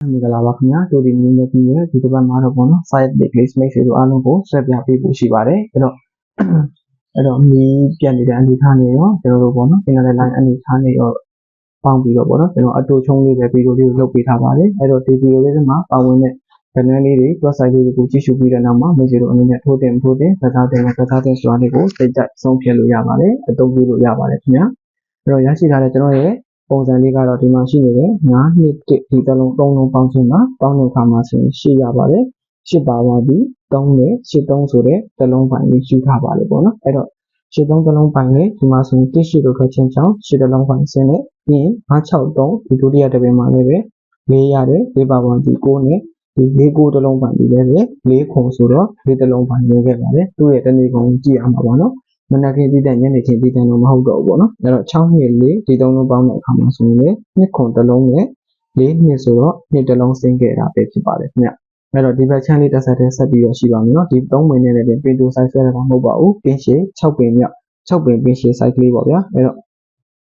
မင်္ဂလာပါခင်ဗျာတို့ဒီမျိုးမျိုးပြီးရဒီတစ်ပတ်မှာတော့ပေါ့နော် site place mix တွေအားလုံးကိုဆက်ပြပေးဖို့ရှိပါတယ်အဲ့တော့အဲ့တော့မီးပြတ်နေတဲ့အနေထားနေရောကျွန်တော်တို့ပေါ့နော် internet line အနေထားနေရောပေါင်းပြီးတော့ပေါ့နော်ကျွန်တော်အတူချုံလေးပဲဗီဒီယိုလေးကိုလုပ်ပေးထားပါတယ်အဲ့တော့ဒီဗီဒီယိုလေးမှာပါဝင်တဲ့ channel လေးတွေ website လေးတွေကိုကြည့်ရှုပြီးတဲ့နောက်မှာမိတ်ဆွေတို့အနေနဲ့ထိုးတင်ထိုးတင်ကစားတင်ကစားတင်ဆိုတာလေးကိုစိတ်ကြိုက်ဆုံးဖြတ်လို့ရပါတယ်အသုံးပြုလို့ရပါတယ်ခင်ဗျာအဲ့တော့ရရှိထားတဲ့ကျွန်တော်ရဲ့ ပုံစံလေးကတော့ဒီမှာရှိနေတယ်9နှစ်တစ်ဒီတစ်လုံး3လုံးပေါင်းခြင်းမှာပေါင်းတဲ့အခါမှာဆိုရင်8ရပါတယ်8ပါပါပြီ3နဲ့83ဆိုတဲ့တစ်လုံးပိုင်းလေးယူထားပါလေပေါ့နော်အဲ့တော့83တစ်လုံးပိုင်းလေးဒီမှာဆိုရင်1ရှိလို့ထွက်ခြင်းကြောင့်8တစ်လုံးပိုင်းဆင်းနေပြီးရင်963ဒီဒုတိယတစ်ပင်မှာလည်းပဲ4ရတယ်4ပါပါပြီ9နဲ့ဒီ၄ကိုတစ်လုံးပိုင်းပြီးလည်းပဲ၄ခုဆိုတော့၄တစ်လုံးပိုင်းလေးခဲ့ပါတယ်သူ့ရဲ့တနေ့ကုန်ကြည့်အောင်ပါပေါ့နော် မနက်ခင်းပြီးတဲ့ညနေခင်းပြီးတဲ့တော့မဟုတ်တော့ဘူးပေါ့နော်အဲ့တော့6နှစ်4ဒီသုံးလုံးပေါင်းတဲ့အခါမှာဆိုရင်လေနှစ်ခွန်တစ်လုံးနဲ့4နှစ်ဆိုတော့နှစ်တစ်လုံးဆင်းခဲ့တာပဲဖြစ်ပါတယ်ခင်ဗျအဲ့တော့ဒီဘက်ချမ်းလေးတစ်ဆက်တည်းဆက်ပြီးရရှိပါမယ်နော်ဒီ3မိနစ်နဲ့လည်းပင်တို size ဆွဲရတာမဟုတ်ပါဘူးပင်ရှည်6ပင်မြောက်6ပင်ပင်ရှည် size ကလေးပေါ့ဗျာအဲ့တော့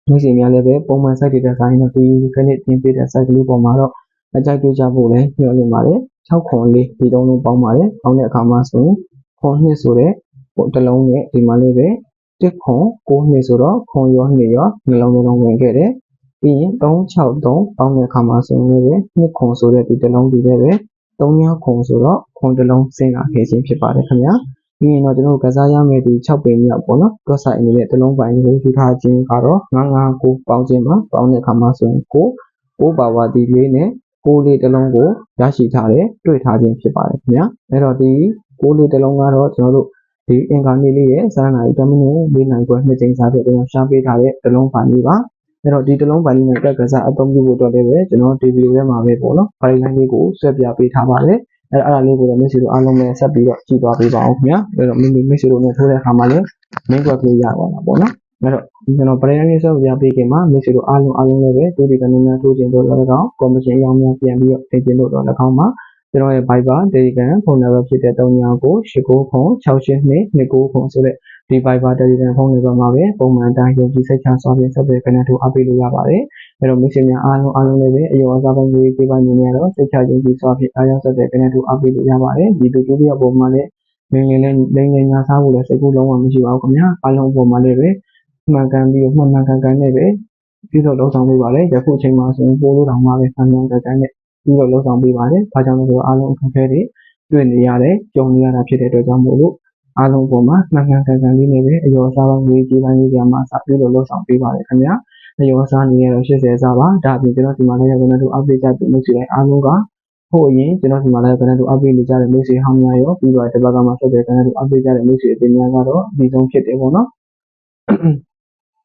မိတ်ဆွေများလည်းပဲပုံမှန် size တွေတိုင်းတော့ဒီခဏတင်ပေးတဲ့ size ကလေးပေါ်မှာတော့အကြိုက်တွေ့ကြဖို့လည်းညွှန်ပြပါတယ်6ခွန်လေးဒီသုံးလုံးပေါင်းပါတယ်ပေါင်းတဲ့အခါမှာဆိုရင်ခွန်နှစ်ဆိုတဲ့ ဟိုတစ်လုံးနဲ့ဒီမှာလေးပဲတစ်ခွန်9နှစ်ဆိုတော့ခွန်ရောနှစ်ရောနှလုံးနှလုံးဝင်ခဲ့တယ်ပြီးရင်363ပေါင်းတဲ့အခါမှာဆိုရင်လည်းနှစ်ခွန်ဆိုတဲ့ဒီတစ်လုံးဒီလည်းပဲ3ညခွန်ဆိုတော့ခွန်တစ်လုံးဆင်းလာခဲ့ခြင်းဖြစ်ပါတယ်ခင်ဗျာပြီးရင်တော့ကျွန်တော်ကစားရမယ့်ဒီ6ပင်မြောက်ပေါ့နော် cross side အနေနဲ့တစ်လုံးပိုင်းကိုယူထားခြင်းကတော့959ပေါင်းခြင်းမှာပေါင်းတဲ့အခါမှာဆိုရင်9 9ပါဝါဒီလေးနဲ့6လေးတစ်လုံးကိုရရှိထားတယ်တွေ့ထားခြင်းဖြစ်ပါတယ်ခင်ဗျာအဲ့တော့ဒီ6လေးတစ်လုံးကတော့ကျွန်တော်တို့ ဒီအင်္ဂါနေ့လေးရဲ့စာနာရီ10မိနစ်၄နိုင်ခွဲနှစ်ချိန်စားပြတဲ့ရှားပေးထားတဲ့တစ်လုံးပိုင်းလေးပါအဲ့တော့ဒီတစ်လုံးပိုင်းလေးနဲ့တက်ကစားအသုံးပြုဖို့အတွက်လည်းပဲကျွန်တော်ဒီဗီဒီယိုထဲမှာပဲပေါ့နော်ဖိုင်လိုင်းလေးကိုဆွဲပြပေးထားပါတယ်အဲ့အဲ့ဒါလေးကိုလည်းမိတ်ဆွေတို့အားလုံးနဲ့ဆက်ပြီးတော့ကြည့်သွားပေးပါအောင်ခင်ဗျာအဲ့တော့မိမိမိတ်ဆွေတို့နဲ့ထိုးတဲ့အခါမှာလည်း main web လေးရသွားတာပေါ့နော်အဲ့တော့ကျွန်တော်ပရိယလေးဆောက်ပြပေးခင်မှာမိတ်ဆွေတို့အားလုံးအားလုံးလည်းပဲတို့ဒီကနေနဲ့ထိုးခြင်းတို့လည်းကောင်း commission အရောင်းများပြန်ပြီးတော့တင်ခြင်းတို့တော့လည်းကောင်းပါ ကျွန်တော်ရဲ့ Viber Telegram ဖုန်းနံပါတ်ဖြစ်တဲ့39968229ဆိုတဲ့ဒီ Viber Telegram ဖုန်းနံပါတ်မှာပဲပုံမှန်တိုင်းယုံကြည်စိတ်ချစွာဖြင့်ဆက်သွယ်ကနေထိုးအပ်ပေးလို့ရပါတယ်။အဲတော့မိတ်ဆွေများအားလုံးအားလုံးလည်းပဲအယောအစားပိုင်းရေးပေးပါနေရတော့စိတ်ချယုံကြည်စွာဖြင့်အားရဆက်သွယ်ကနေထိုးအပ်ပေးလို့ရပါတယ်။ဒီဒုတိယပုံမှာလည်းလင်းလင်းလေးလင်းလင်းညာစားဖို့လည်းစိတ်ကူးလုံးဝမရှိပါဘူးခင်ဗျာ။အားလုံးပုံမှာလည်းပဲမှန်ကန်ပြီးမှန်မှန်ကန်ကန်နဲ့ပဲပြုလုပ်လုပ်ဆောင်ပေးပါလေ။ယခုအချိန်မှာဆိုရင်ပိုးလို့တောင်မှပဲမှန်မှန်ကန်ကန်နဲ့ ပြုလုပ်လုပ်ဆောင်ပေးပါတယ်။ဘာကြောင့်လဲဆိုတော့အားလုံးအခက်အခဲတွေတွေ့နေရတယ်ကြုံနေရတာဖြစ်တဲ့အတွက်ကြောင့်မို့လို့အားလုံးပေါ်မှာမှန်မှန်ကန်ကန်လေးနဲ့ပဲအယောအစားပိုင်းရေးကြီးပိုင်းလေးကြမှာစပြီးလို့လုပ်ဆောင်ပေးပါတယ်ခင်ဗျာအယောအစားနေရတော့80စားပါဒါအပြင်ကျွန်တော်ဒီမှာလည်းကျွန်တော်တို့ update ကြပြီးမိတ်ဆွေတိုင်းအားလုံးကဟိုအရင်ကျွန်တော်ဒီမှာလည်းကျွန်တော်တို့ update နေကြတဲ့မိတ်ဆွေဟောင်းများရောပြီးတော့ဒီဘက်ကမှဆက်တဲ့ကျွန်တော်တို့ update ကြတဲ့မိတ်ဆွေအတင်များကတော့ဒီဆုံးဖြစ်တယ်ပေါ့နော်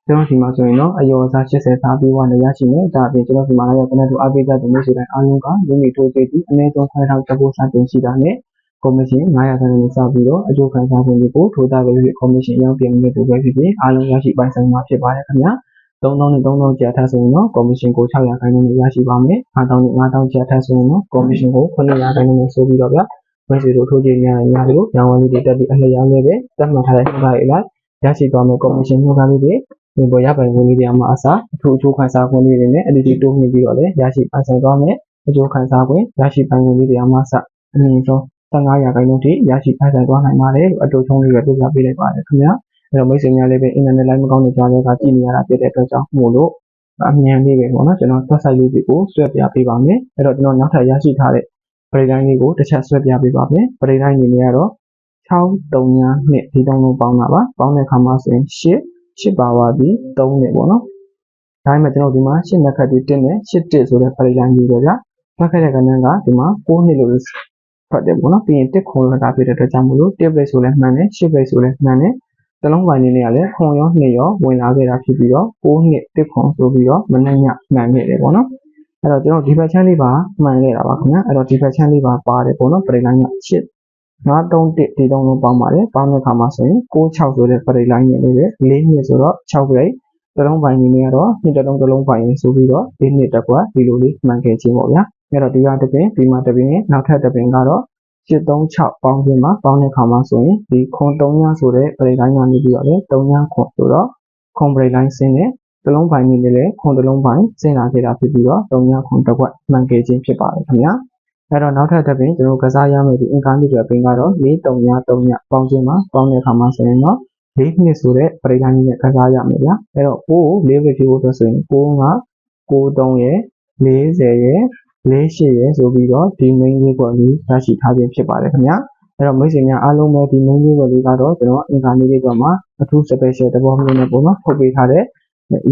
ကျွန်တော်ဒီမှာဆိုရင်တော့အယောအစား80စားပြီးွားနေရရှိမယ်ဒါအပြင်ကျွန်တော်ဒီမှာလည်းကျွန်တော်တို့ update ကြတဲ့မိတ်ဆွေတိုင်းအားလုံးကမိမိတို့စိတ်ဒီအနည်းဆုံးခွဲထောက်ချက်ဖို့စတင်ရှိတာနဲ့ကော်မရှင်900ခန်းနဲ့စပြီးတော့အကျိုးခံစားခွင့်တွေကိုထိုးသားပဲဖြစ်ကော်မရှင်ရောက်ပြင်နေတဲ့သူပဲဖြစ်ဖြစ်အားလုံးရရှိပိုင်ဆိုင်မှာဖြစ်ပါတယ်ခင်ဗျာ3000နဲ့3000ကျပ်ထပ်ဆိုရင်တော့ကော်မရှင်ကို600ခန်းနဲ့ရရှိပါမယ်5000နဲ့5000ကျပ်ထပ်ဆိုရင်တော့ကော်မရှင်ကို900ခန်းနဲ့ဆိုပြီးတော့ဗျာဝယ်စီတို့ထိုးကြည့်နေရများလို့ရောင်းဝယ်လေးတွေတက်ပြီးအလျောင်းလေးပဲတတ်မှတ်ထားတဲ့နှုတ်သားတွေလိုက်ရရှိသွားမယ်ကော်မရှင်နှုတ်သားလေးတွေ ဒီပေါ်ရပိုင်ဝင်လေးတွေအမှအစားအထူးအကျိုးခံစားခွင့်လေးတွေနဲ့အဒီတီတိုးမြှင့်ပြီးတော့လည်းရရှိပိုင်ဆိုင်သွားမယ်အကျိုးခံစားခွင့်ရရှိပိုင်ခွင့်လေးတွေအမှအစားအမြင့်ဆုံး15ရာခိုင်နှုန်းထိရရှိပိုင်ဆိုင်သွားနိုင်ပါတယ်လို့အတူချုံးလေးပဲပြပြပေးလိုက်ပါတယ်ခင်ဗျာအဲ့တော့မိတ်ဆွေများလည်းပဲ internet line မကောင်းတဲ့ကြားတွေကကြည့်နေရတာဖြစ်တဲ့အတွက်ကြောင့်မို့လို့အမြန်လေးပဲပေါ့နော်ကျွန်တော် website လေးတွေကိုဆွဲပြပေးပါမယ်အဲ့တော့ကျွန်တော်နောက်ထပ်ရရှိထားတဲ့ပရိတိုင်းလေးကိုတစ်ချက်ဆွဲပြပေးပါမယ်ပရိတိုင်းအနေနဲ့ကတော့639နှစ်ဒီတောင်းလုံးပေါင်းတာပါပေါင်းတဲ့အခါမှာဆိုရင်8 8ပါဝါပြီး3နဲ့ပေါ့နော်ဒါပေမဲ့ကျွန်တော်ဒီမှာ8နှစ်ခတ်ဒီ1နဲ့8 1ဆိုတဲ့ပရိတိုင်းလေးပဲဗျာမှတ်ခဲ့တဲ့ကဏ္ဍကဒီမှာ9နှစ်လို့ထွက်တယ်ပေါ့နော်ပြီးရင်တစ်ခွန်လတာဖြစ်တဲ့အတွက်ကြောင့်မို့လို့တစ်ပိတ်ဆိုလဲမှန်တယ်ရှစ်ပိတ်ဆိုလဲမှန်တယ်တလုံးပိုင်းလေးတွေကလည်းခွန်ရောနှစ်ရောဝင်လာခဲ့တာဖြစ်ပြီးတော့6နှစ်တစ်ခွန်ဆိုပြီးတော့မနှက်ညမှန်ခဲ့တယ်ပေါ့နော်အဲ့တော့ကျွန်တော်ဒီဘက်ချမ်းလေးပါမှန်ခဲ့တာပါခင်ဗျာအဲ့တော့ဒီဘက်ချမ်းလေးပါပါတယ်ပေါ့နော်ပရိလိုင်းကရှစ် 931ဒီတုံးလုံးပေါင်းပါတယ်ပေါင်းတဲ့အခါမှာဆိုရင်66ဆိုတဲ့ပရိလိုင်းနဲ့လေးပဲ4နှစ်ဆိုတော့6ပြိတ်တလုံးပိုင်းနေနေကတော့နှစ်တလုံးတလုံးပိုင်းဆိုပြီးတော့ဒီနှစ်တက်ကွာဒီလိုလေးမှန်ခဲ့ခြင်းပေါ့ဗျာအဲ့တော့ဒီကတပင်ဒီမှာတပင်နောက်ထပ်တပင်ကတော့736ပေါင်းခြင်းမှာပေါင်းတဲ့ခါမှာဆိုရင်ဒီခွန်3ညဆိုတဲ့ပရိတိုင်းကနေပြီးတော့လေ3ညခွန်ဆိုတော့ခွန်ပရိတိုင်းဆင်းနဲ့သလုံးပိုင်းနေလည်းခွန်သလုံးပိုင်းဆင်လာခဲ့တာဖြစ်ပြီးတော့3ညခွန်တစ်ခွက်မှန်ခဲ့ခြင်းဖြစ်ပါတယ်ခင်ဗျာ အဲ့တော့နောက်ထပ်တစ်ပင်ကျွန်တော်ကစားရမယ့်ဒီအင်္ဂါမိတဲ့ပင်ကတော့4 3ည3ညပေါင်းခြင်းမှာပေါင်းတဲ့အခါမှာဆိုရင်တော့၄နှစ်ဆိုတဲ့ပရိဒါနည်းနဲ့ကစားရမယ်ဗျာအဲ့တော့ကိုကို၄ပဲဖြစ်ဖို့အတွက်ဆိုရင်ကိုက93ရဲ့40ရဲ့48ရဲ့ဆိုပြီးတော့ဒီ main လေးပေါ့လေးရရှိထားခြင်းဖြစ်ပါတယ်ခင်ဗျာအဲ့တော့မိတ်ဆွေများအားလုံးပဲဒီ main လေးပေါ့လေးကတော့ကျွန်တော်အင်္ဂါနေ့လေးတော့မှာအထူး special တဘောမျိုးနဲ့ပေါ့နော်ထုတ်ပေးထားတဲ့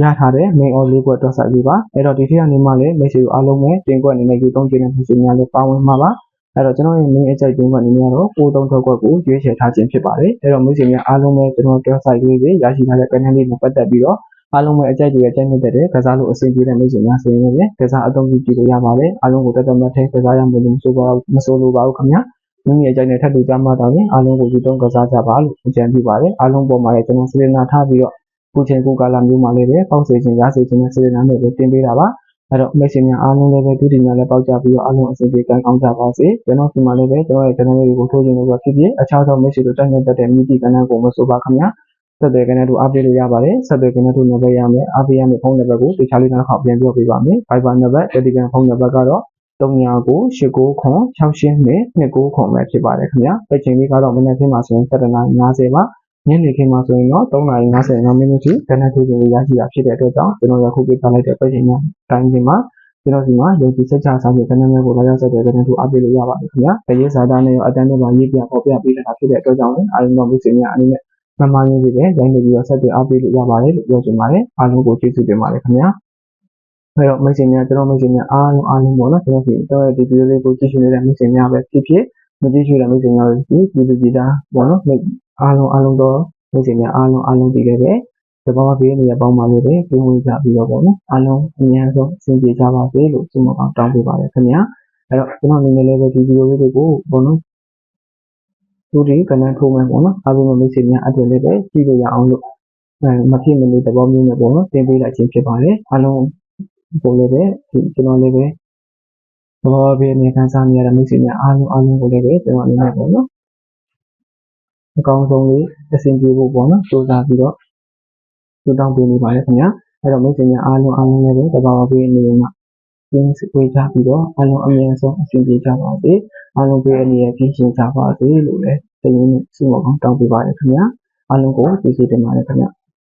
ရထားတဲ့ main all လေးကွက်တော့ဆိုင်လေးပါအဲ့တော့ဒီထက်ကနေမှလည်းမိတ်ဆွေအားလုံးပဲတင်ကွက်အနေနဲ့ယူသုံးခြင်းနဲ့မိတ်ဆွေများလည်းပါဝင်မှာပါအဲ့တော့ကျွန်တော်ရဲ့ main အကြိုက်တင်ကွက်အနေနဲ့ကတော့93ထုတ်ကွက်ကိုရွေးချယ်ထားခြင်းဖြစ်ပါတယ်အဲ့တော့မိတ်ဆွေများအားလုံးပဲကျွန်တော်တော့ဆိုင်လေးတွေရရှိထားတဲ့ panel လေးနဲ့ပတ်သက်ပြီးတော့အားလုံးပဲအကြိုက်တွေအကြိုက်မြတ်တဲ့ကစားလို့အဆင်ပြေတဲ့မိတ်ဆွေများဆိုရင်လည်းကစားအသုံးပြုကြည့်လို့ရပါတယ်အားလုံးကိုတက်တက်မတ်ထဲကစားရမယ်လို့မဆိုပါဘူးမဆိုလိုပါဘူးခင်ဗျာမိမိအကြိုက်နဲ့ထပ်တူကြမှာတော့ရင်အားလုံးကိုယူသုံးကစားကြပါလို့အကြံပြုပါတယ်အားလုံးပေါ်မှာလည်းကျွန်တော်စေတနာထားပြီးတော့ ခုချိန်ခုကာလမျိုးမှာလည်းပဲပေါက်စေခြင်းရစေခြင်းနဲ့စေတနာနဲ့ပဲတင်ပေးတာပါအဲ့တော့မိတ်ဆွေများအားလုံးလည်းပဲဒုတိယလည်းပေါက်ကြပြီးတော့အားလုံးအဆင်ပြေကံကောင်းကြပါစေကျွန်တော်ဒီမှာလည်းပဲကျွန်တော်ရဲ့ channel လေးကိုထိုးခြင်းလို့ဖြစ်ဖြစ်အခြားသောမိတ်ဆွေတို့တက်နေတဲ့တဲ့မြည်တီ channel ကိုမဆိုပါခင်ဗျာဆက်သွယ်ကနေတို့အားပေးလို့ရပါတယ်ဆက်သွယ်ကနေတို့နံပါတ်ရမယ်အားပေးရမယ့်ဖုန်းနံပါတ်ကိုတခြားလေးနောက်တစ်ခါပြန်ပြောပြပါမယ် Viber နံပါတ် Telegram ဖုန်းနံပါတ်ကတော့399689ခွန်292ခွန်ပဲဖြစ်ပါတယ်ခင်ဗျာပိတ်ချိန်လေးကတော့မနေ့ကမှဆိုရင်7:50ပါ ညနေခင်းမှာဆိုရင်တော့3:55မိနစ်ထိကနက်ထိုးခြင်းရရှိတာဖြစ်တဲ့အတွက်ကြောင့်ကျွန်တော်ရခုပေးထားလိုက်တဲ့ပိတ်ချိန်များတိုင်းချိန်မှာကျွန်တော်ဒီမှာယုံကြည်စိတ်ချစာဖြင့်ကနက်များကိုလာရောက်ဆက်တဲ့ကနက်ထိုးအားပေးလို့ရပါတယ်ခင်ဗျာ။တရေစာသားနဲ့ရောအတန်းတွေမှာရေးပြပေါ်ပြပေးတာဖြစ်တဲ့အတွက်ကြောင့်လည်းအာရုံတော်မိတ်ဆွေများအနေနဲ့မမရင်းလေးပဲရိုင်းနေပြီးတော့ဆက်သွယ်အားပေးလို့ရပါတယ်လို့ပြောချင်ပါတယ်အားလုံးကိုကျေးဇူးတင်ပါတယ်ခင်ဗျာအဲတော့မိတ်ဆွေများကျွန်တော်မိတ်ဆွေများအားလုံးအားလုံးပေါ့နော်ကျွန်တော်ဒီတော့ဒီဗီဒီယိုလေးကိုကြည့်ရှုနေတဲ့မိတ်ဆွေများပဲဖြစ်ဖြစ် မကြည့်ရှုတဲ့မိတ်ဆွေများပဲဖြစ်ဖြစ်ဒီဒီတာပေါ့နော်မိတ်အားလုံးအားလုံးတော့မိတ်ဆွေများအားလုံးအားလုံးဒီလည်းပဲတဘာဝပေးနေရပေါင်းပါလေးပဲပြင်ဝင်ကြပြီးတော့ပေါ့နော်အားလုံးအများဆုံးအဆင်ပြေကြပါစေလို့ဆုမကောင်းတောင်းပေးပါတယ်ခင်ဗျာအဲတော့ကျွန်တော်အနေနဲ့လည်းပဲဒီဗီဒီယိုလေးတွေကိုပေါ့နော်သူဒီကနန်းထိုးမယ်ပေါ့နော်အားလုံးမိတ်ဆွေများအတွက်လည်းပဲကြည့်လို့ရအောင်လို့အဲမဖြစ်မနေသဘောမျိုးနဲ့ပေါ့နော်တင်ပေးလိုက်ခြင်းဖြစ်ပါတယ်အားလုံးကိုလည်းပဲဒီကျွန်တော်လည်းပဲ ဘောဘေးနေကန်စားနေရတဲ့မိတ်ဆွေများအားလုံးအားလုံးကိုလည်းပဲကျွန်တော်အနေနဲ့ပေါ့နော်အကောင်းဆုံးလေးအဆင်ပြေဖို့ပေါ့နော်စူးစမ်းပြီးတော့စူတောင်းပေးနေပါတယ်ခင်ဗျာအဲ့တော့မိတ်ဆွေများအားလုံးအားလုံးလည်းပဲတဘာဝဘေးနေမှာကျင်းစွေးကြပြီးတော့အားလုံးအမြဲဆုံးအဆင်ပြေကြပါစေအားလုံးဘေးအနေနဲ့ပြင်ဆင်ကြပါစေလို့လည်းသိရင်းနဲ့ဆုမကောင်းတောင်းပေးပါတယ်ခင်ဗျာအားလုံးကိုကျေးဇူးတင်ပါတယ်ခင်ဗျာ